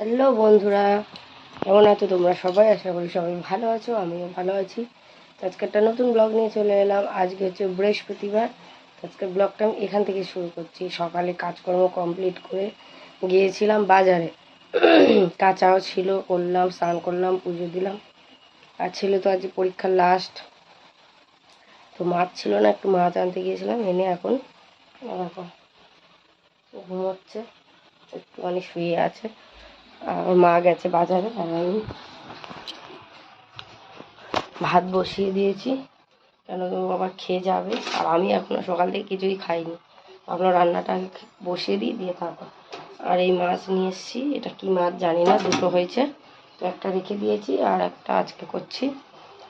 Hello বন্ধুরা, কেমন আছো তোমরা সবাই? আশা করি সবাই ভালো আছো, আমিও ভালো আছি। আজকে একটা নতুন ব্লগ নিয়ে চলে এলাম। আজকে হচ্ছে বৃহস্পতিবার। আজকে ব্লগটা আমি এখান থেকে শুরু করছি। সকালে কাজকর্ম কমপ্লিট করে গিয়েছিলাম বাজারে। কাঁচাও ছিল, করলাম, স্নান করলাম, পুজো দিলাম। আর ছিল তো আজ পরীক্ষার লাস্ট তো মাছ ছিল না, একটু মাছ আনতে গিয়েছিলাম। এনে এখন এখন ঘুমোচ্ছে। একটুখানি শুয়ে আছে। আর মা গেছে বাজারে আর আমি ভাত বসিয়ে দিয়েছি। কেন আবার খেয়ে যাবে। আর আমি এখনও সকাল থেকে কিছুই খাইনি। আপনার রান্নাটা বসিয়ে দিই, দিয়ে তারপর আর এই মাছ নিয়ে এসেছি। এটা কি মাছ জানি না, দুটো হয়েছে। তো একটা রেখে দিয়েছি আর একটা আজকে করছি।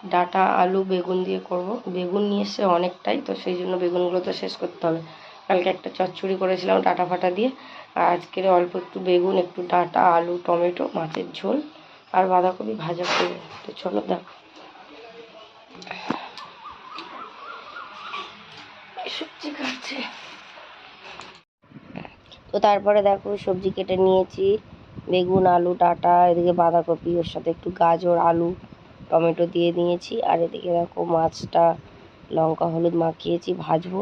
ডাটা, আলু, বেগুন দিয়ে করব। বেগুন নিয়ে এসছে অনেকটাই, তো সেই জন্য বেগুনগুলো তো শেষ করতে হবে। কালকে একটা চচ্চড়ি করেছিলাম ডাটা ফাটা দিয়ে। আর আজকের অল্প একটু বেগুন, একটু ডাটা, আলু, টমেটো, মাছের ঝোল আর বাঁধাকপি ভাজা করব তো চলো দেখো। সবজি তো তারপরে দেখো সবজি কেটে নিয়েছি। বেগুন, আলু, ডাটা, এদিকে বাঁধাকপি, ওর সাথে একটু গাজর, আলু, টমেটো দিয়ে নিয়েছি। আর এদিকে দেখো মাছটা লঙ্কা, হলুদ মাখিয়েছি, ভাজবো।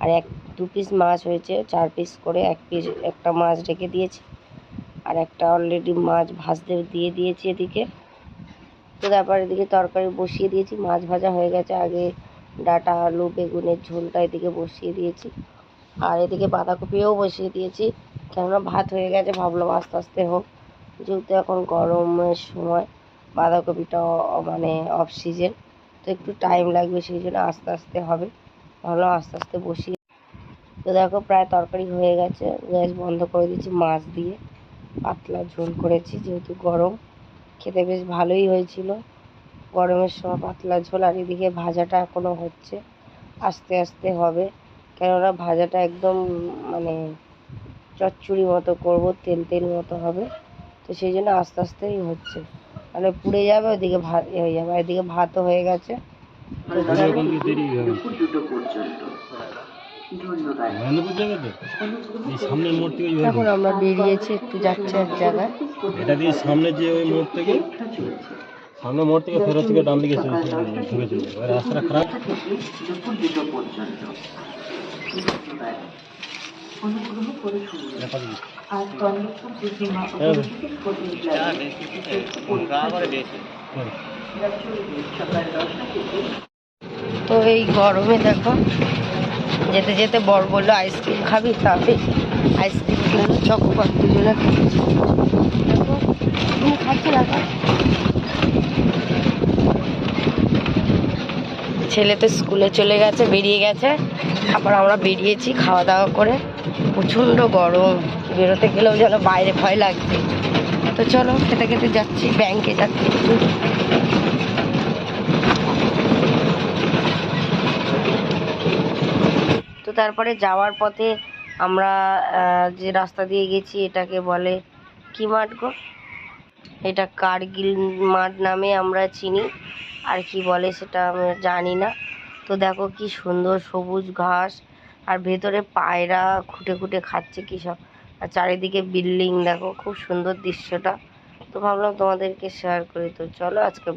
আর এক, দু পিস মাছ হয়েছে, চার পিস করে এক পিস একটা মাছ রেখে দিয়েছি। আর একটা অলরেডি মাছ ভাজতে দিয়ে দিয়েছি এদিকে। তো তারপর এদিকে তরকারি বসিয়ে দিয়েছি, মাছ ভাজা হয়ে গেছে। আগে ডাটা, আলু, বেগুনের ঝোলটা এদিকে বসিয়ে দিয়েছি। আর এদিকে বাঁধাকপিও বসিয়ে দিয়েছি। কেননা ভাত হয়ে গেছে, ভাবলাম আস্তে আস্তে হোক। যেহেতু এখন গরমের সময় বাঁধাকপিটা মানে অফ সিজন তো একটু টাইম লাগবে, সেই জন্য আস্তে আস্তে হবে। ভাবলাম আস্তে আস্তে বসিয়ে তো দেখো প্রায় তরকারি হয়ে গেছে। গ্যাস বন্ধ করে দিয়েছি মাছ দিয়ে। পাতলা ঝোল করেছি, যেহেতু গরম। খেতে বেশ ভালোই হয়েছিল। গরমের সময় পাতলা ঝোল আর এদিকে ভাজাটা এখনও হচ্ছে। আস্তে আস্তে হবে। কেননা ভাজাটা একদম মানে চচ্চড়ি মতো করব, তেল তেল মতো হবে। তো সেই জন্য আস্তে আস্তেই হচ্ছে। তাহলে পুড়ে যাবে ওদিকে ভাত এ হয়ে যাবে। এদিকে ভাতও হয়ে গেছে। থেকে ওইভাবে এখন আমরা বেরিয়েছি একটু যাচ্ছি এক জায়গায়। এটা দিয়ে সামনে যে ওই মোড় থেকে সামনে মোড় থেকে ফেরত থেকে ডান দিকে ঢুকে চলে যাবে। রাস্তাটা খারাপ। অনুগ্রহ করে দশটা থেকে তো এই গরমে দেখো যেতে যেতে বর বলল আইসক্রিম খাবি? তাতে আইসক্রিম কিনলো চকোবার দুজনে খাচ্ছি না ছেলে তো স্কুলে চলে গেছে বেরিয়ে গেছে। তারপর আমরা বেরিয়েছি খাওয়া দাওয়া করে। প্রচণ্ড গরম। বেরোতে গেলেও যেন বাইরে ভয় লাগছে। তো চলো, খেতে খেতে যাচ্ছি ব্যাংকে যাচ্ছি। তো তারপরে যাওয়ার পথে আমরা যে রাস্তা দিয়ে গেছি, এটাকে বলে কি মাঠ গো? এটা কার্গিল মাঠ নামে আমরা চিনি। আর কি বলে সেটা আমরা জানি না। তো দেখো কি সুন্দর সবুজ ঘাস, আর ভেতরে পায়রা খুঁটে খুঁটে খাচ্ছে কি সব। আর চারিদিকে বিল্ডিং, দেখো, খুব সুন্দর দৃশ্যটা। তো ভাবলাম তোমাদেরকে শেয়ার করি। তো চলো আজকে